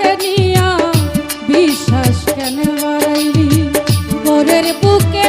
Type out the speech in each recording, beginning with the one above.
বুকে বিশ্বাস কেন হারাইলি পরের বুকে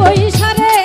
বইসারে